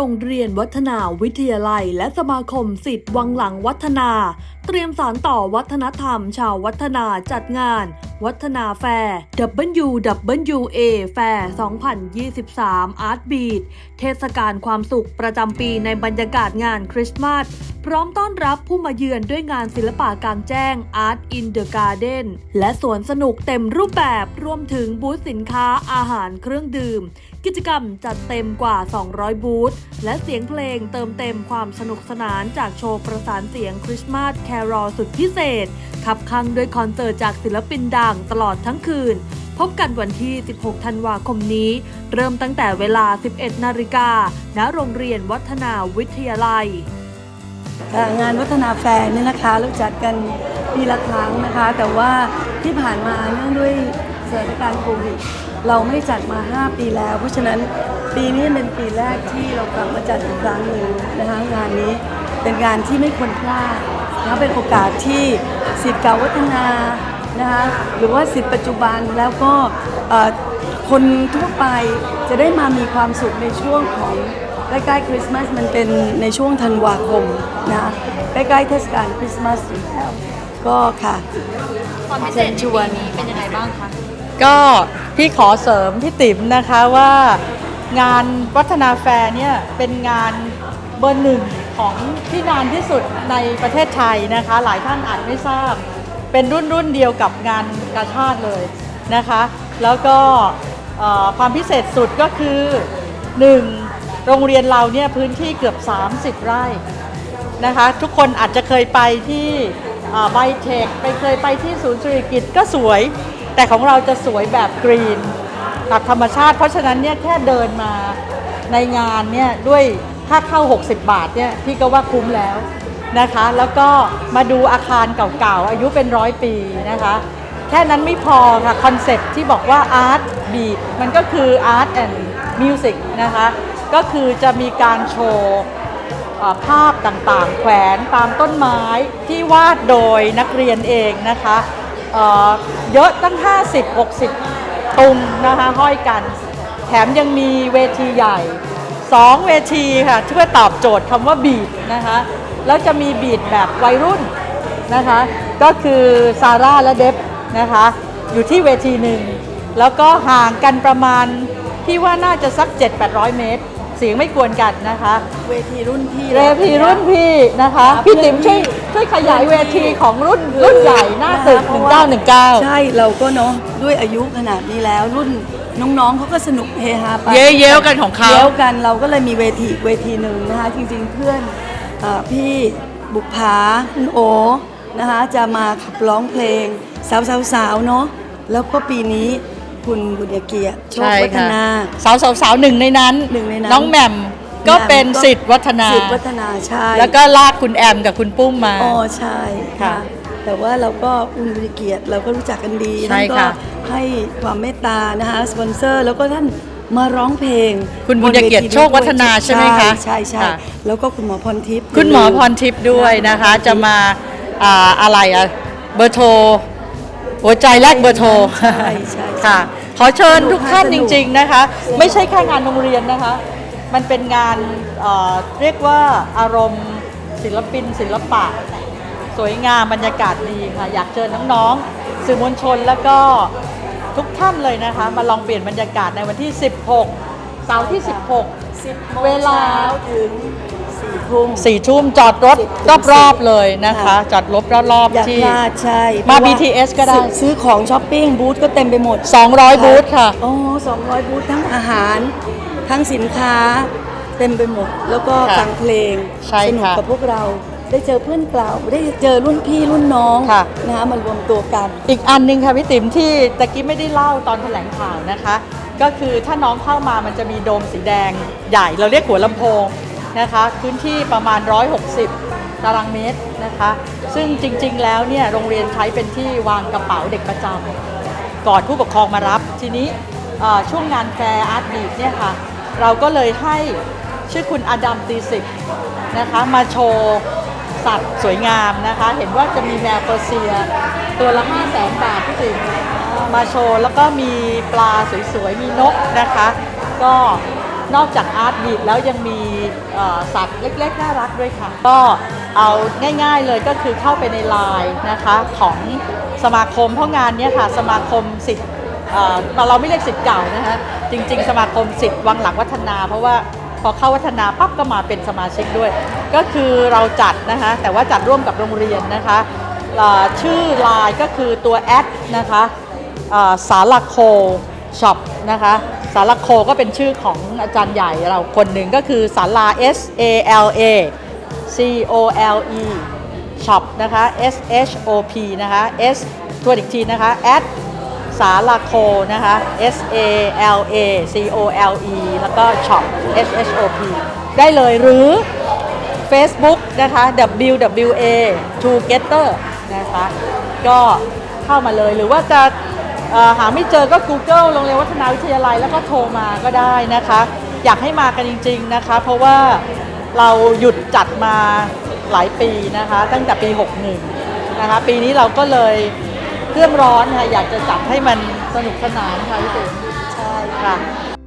โรงเรียนวัฒนาวิทยาลัย และสมาคมสิทธิ์วังหลังวัฒนา เตรียมสารต่อวัฒนธรรมชาววัฒนาจัดงาน วัฒนาแฟร์ WWA แฟร์ 2023 Art Beat เทศกาลความสุขประจำปีในบรรยากาศงานคริสต์มาสพร้อมต้อนรับผู้มาเยือนด้วยงานศิลปะกลางแจ้ง Art in the Garden และสวนสนุกเต็มรูปแบบรวมถึงบูธสินค้าอาหารเครื่องดื่ม กิจกรรมจัดเต็มกว่า 200 บูธและเสียงเพลงเติมเต็มความสนุกสนานจากโชว์ประสานเสียงคริสต์มาสแครอลสุดพิเศษขับคังด้วยคอนเสิร์ตจากศิลปินดังตลอดทั้งคืน พบกันวันที่ 16 ธันวาคมนี้ เริ่มตั้งแต่เวลา 11 นาฬิกา ณ โรงเรียนวัฒนาวิทยาลัย งานวัฒนาแฟร์นี่นะคะเราจัดกันปีละครั้งนะคะ แต่ว่าที่ผ่านมาเนื่องด้วยสถานการณ์โควิดเราไม่ได้จัดมา 5 ปีแล้ว เพราะฉะนั้นปีนี้เป็นปีแรกที่เรากลับมาจัดอีกครั้งหนึ่งนะคะงานนี้เป็นงานที่ไม่ควรพลาดนะคะเป็นโอกาสที่สิทธิ์เก่าวัฒนา นะคะหรือว่าสิทธิ์ปัจจุบันแล้วก็เอ่อคนทั่วไปจะได้มามีความสุขในช่วงของใกล้ๆคริสต์มาสมันเป็นในช่วงธันวาคมนะใกล้ๆเทศกาลคริสต์มาสอยู่แล้วก็ค่ะความพิเศษในปีนี้เป็นยังไงบ้างคะก็พี่ขอเสริมพี่ติ๋มนะคะว่างานวัฒนาแฟร์เนี่ยเป็นงานเบอร์หนึ่งของที่นานที่สุดในประเทศไทยนะคะ หลายท่านอาจไม่ทราบ เป็นรุ่นรุ่นเดียวกับงานกาชาติเลยนะคะ แล้วก็ความพิเศษสุดก็คือ 1. โรงเรียนเราเนี่ยพื้นที่เกือบ 30 ไร่นะคะ ทุกคนอาจจะเคยไปที่ไบเทคไปเคยไปที่ศูนย์สุริกิจก็สวย แต่ของเราจะสวยแบบกรีนแบบธรรมชาติ เพราะฉะนั้นเนี่ยแค่เดินมาในงานเนี่ยด้วยค่าเข้า 60 บาทเนี่ยพี่ก็ว่าคุ้มแล้ว นะคะ แล้วก็มาดูอาคารเก่าๆ อายุเป็นร้อยปีนะคะ แค่นั้นไม่พอค่ะ คอนเซ็ปที่บอกว่า Art Beat มันก็คือ Art and Music นะคะ ก็คือจะมีการโชว์ภาพต่างๆ แขวนตามต้นไม้ที่วาดโดยนักเรียนเองนะคะเเยอะตั้ง 50-60 ตุงนะคะห้อยกัน แถมยังมีเวทีใหญ่ 2 เวทีค่ะเพื่อตอบโจทย์คำว่าบีดนะคะ แล้วจะมีบีดแบบวัยรุ่นนะคะ ก็คือซาร่าและเดฟนะคะ อยู่ที่เวทีหนึ่ง แล้วก็ห่างกันประมาณ พี่ว่าน่าจะสัก 7-800 เมตร เสียงไม่กวนกันนะคะ เวทีรุ่นพี่เวทีรุ่นพี่นะคะครับพี่ติ๋มช่วยช่วยขยายเวทีของรุ่นรุ่นใหญ่หน้าตึกเพราะว่า1919 ใช่เราก็เนาะด้วยอายุขนาดนี้แล้วรุ่นน้องๆเขาก็สนุกเฮฮาไปเย้เย้กันของเขา เย้กันเราก็เลยมีเวทีอีกเวทีหนึ่งนะคะ จริงๆเพื่อนเออ พี่บุกผาคุณโอนะคะจะมาขับร้องเพลง สาวๆๆเนาะแล้วก็ปีนี้คุณบุญเกียรติโชคใช่วัฒค่ะนาสาวสาวสาวหนึ่งในนั้นหนึ่งในนั้นน้องแหม่มก็เป็นสิทธิ์วัฒนาสิทธิ์วัฒนาใช่แล้วก็ลากคุณแอมกับคุณปุ้มมาอ๋อใช่ค่ะค่ะแต่ว่าเราก็คุณบุญเกียรติเราก็รู้จักกันดีใช่ท่านก็ค่ะให้ความเมตตานะคะสปอนเซอร์แล้วก็ท่าน มาร้องเพลงคุณบุญเกียรติบนวทีโชควัฒนาใช่ไหมคะใช่ใช่ค่ะแล้วก็คุณหมอพรทิพย์คุณหมอพรทิพย์ด้วยนะคะ จะมาอ่าอะไรอะเบอร์โทรหัวใจแรกเบอร์โทรใช่ใช่ค่ะขอเชิญทุกท่านสจนุกริง ๆนะคะ ไม่ใช่แค่งานโรงเรียนนะคะ มันเป็นงานเอ่อเรียกว่าอารมณ์ศิลปิน ศิลปะ สวยงามบรรยากาศดีค่ะ อยากเชิญน้องๆสื่อมวลชนแล้วก็ ทุกท่านเลยนะคะ มาลองเปลี่ยนบรรยากาศในวันที่ 16 เสาร์ที่ 16เวลาถึงสี่ทุ่มสี่ทุ่มจอดรถสิบรอบๆเลยนะคะ ค่ะ จอดรถรอบอย่าๆที่ พลาดใช่มาเพระว่ BTS ก็ได้ ซื้อซื้อของช้อปปิ้งบูธก็เต็มไปหมด200 บูธค่ะอ๋อ200 บูธทั้งอาหาร ทั้งสินค้า เต็มไปหมด แล้วก็ค่ะฟังเพลงใช่สนุกค่ะ กับพวกเรา ได้เจอเพื่อนเก่าได้เจอรุ่นพี่รุ่นน้องค่ะ นะคะมารวมตัวกัน อีกอันหนึงค่ะพี่ติ๋มที่ตะกี้ไม่ได้เล่าตอนแถลงข่าวนะคะ ก็คือถ้าน้องเข้ามามันจะมีโดมสีแดงใหญ่เราเรียกหัวลำโพงนะคะ พื้นที่ประมาณ 160 ตารางเมตรนะคะ ซึ่งจริงๆแล้วเนี่ยโรงเรียนใช้เป็นที่วางกระเป๋าเด็กประจำก่อนผู้ปกครองมารับ ทีนี้เอ่อช่วงงานแฟร์อาร์ตบีดเนี่ยค่ะ เราก็เลยให้ชื่อคุณอดัมตีสิบนะคะมาโชว์ สัตว์สวยงามนะคะ เห็นว่าจะมีแมวเปอร์เซีย ตัวละ5 0 0แสนบาทพี่ติ๋มมาโชว์ แล้วก็มีปลาสวยๆ มีนกนะคะ ก็นอกจากอาร์ตบีดแล้วยังมีสัตว์เล็กๆ น่ารักด้วยค่ะ ก็เอาง่ายๆเลยก็คือเข้าไปในไลน์นะคะของสมาคมเพราะงานนี้ค่ะ สมาคมสิทธิ์เอ่อเราไม่เรียกสิทธิ์เก่านะคะจริง ๆ สมาคมสิทธิ์วังหลังวัฒนา เพราะว่า พอเข้าวัฒนาปั๊บก็มาเป็นสมาชิกด้วย ก็คือเราจัดนะคะแต่ว่าจัดร่วมกับโรงเรียนนะคะชื่อไลน์ก็คือตัวแอดนะคะสาลาโคช็อปนะคะสาลาโคก็เป็นชื่อของอาจารย์ใหญ่เราคนหนึ่งก็คือสาลา S A L A C O L E shop นะคะ S H O P นะคะ S ตัวอีกทีนะคะ at สาลาโคนะคะ S A L A C O L E แล้วก็ shop S H O P ได้เลยหรือ Facebook นะคะ WWA Together นะคะ ก็เข้ามาเลยหรือว่าจะหาไม่เจอก็ Google โรงเรียนวัฒนาวิทยาลัยแล้วก็โทรมาก็ได้นะคะ อยากให้มากันจริง ๆนะคะ เพราะว่าเราหยุดจัดมาหลายปีนะคะ ตั้งแต่ปี 61 นะคะ ปีนี้เราก็เลย เครื่องร้อนค่ะอยากจะจัดให้มันสนุกสนานค่ะพี่ติ๋มใช่ค่ะ